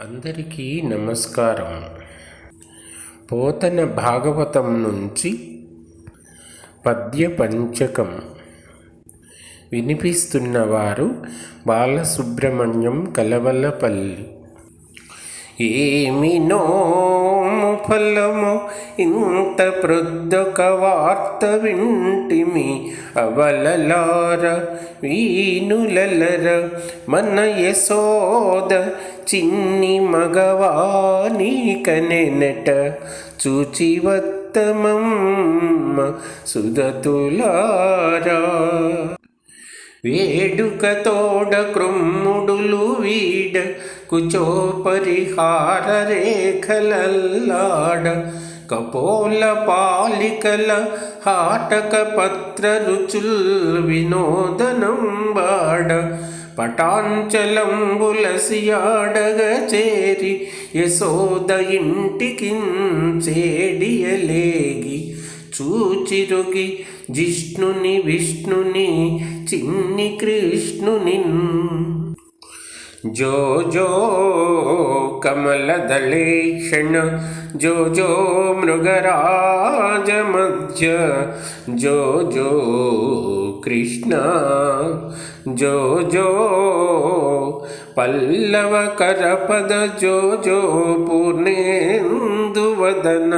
అందరికీ నమస్కారం. పోతన భాగవతం నుంచి పద్య పంచకం వినిపిస్తున్నవారు బాలసుబ్రహ్మణ్యం కలవలపల్లి. ఏమినో ఫలము ఇంత ప్రొద్దొక వార్త వింటిమి. అవలలార వీనులలర మన యశోద చిన్ని మగవాని కనెనట చూచి వత్తమమ్మ సుదతులారా వేడుక తోడ క్రొమ్ముడులు వీడ కుచో పరిహార రేఖలల్లాడ. కపోల పాలికల హాటక పత్ర రుచుల్ వినోదనం వాడ. పటాంచలంబులసియాడగ చేరి యశోద ఇంటికి చేడియలేగి చూచిరుగి జిష్ణుని విష్ణుని చిన్ని కృష్ణుని. జో జో కమలదళేక్షణ జో జో మృగరాజ మధ్య జో జో కృష్ణ జో జో పల్లవ కరపద జో జో వదన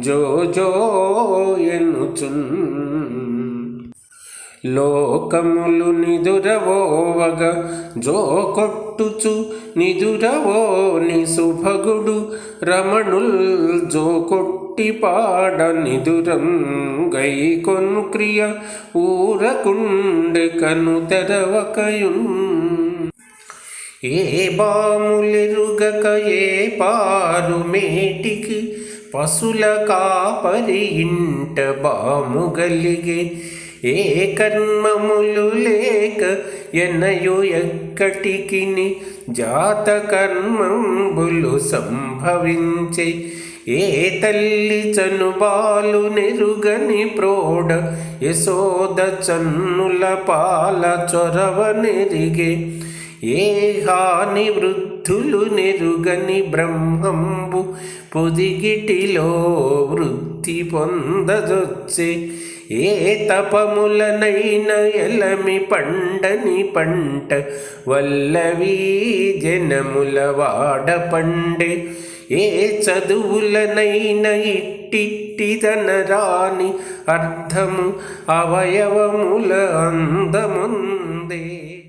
జో జో ఎనుచున్. లోకములు నిదురవోవగ జో కొట్టుచు నిదురవోని సుభగుడు రమణుల్ జో కొట్టి పాడ నిదురం గై కొను క్రియ ఊరకుండె కను తెరవకయున్. ఏ బాములెరుగక ఏ పారు మేటికి? పశుల కాపరి ఇంట బాముగలిగే ఏ కర్మములు లేక ఎన్నయు ఎక్కటికి జాత కర్మంబులు సంభవించే. ఏ తల్లి చనుబాలు నెరుగని ప్రోడ? యశోద చన్నుల పాల చొరవ నెరిగే. ఏహాని వృద్ధులు నెరుగని బ్రహ్మంబు పొదిగిటిలో వృద్ధి పొందదొచ్చే. ఏ తపములనైన ఎలమి పండని పంట వల్లవీ జనముల వాడ పండే. ఏ చదువులనైన ఇట్టిట్టిదనరాని అర్థము అవయవముల అందముందే.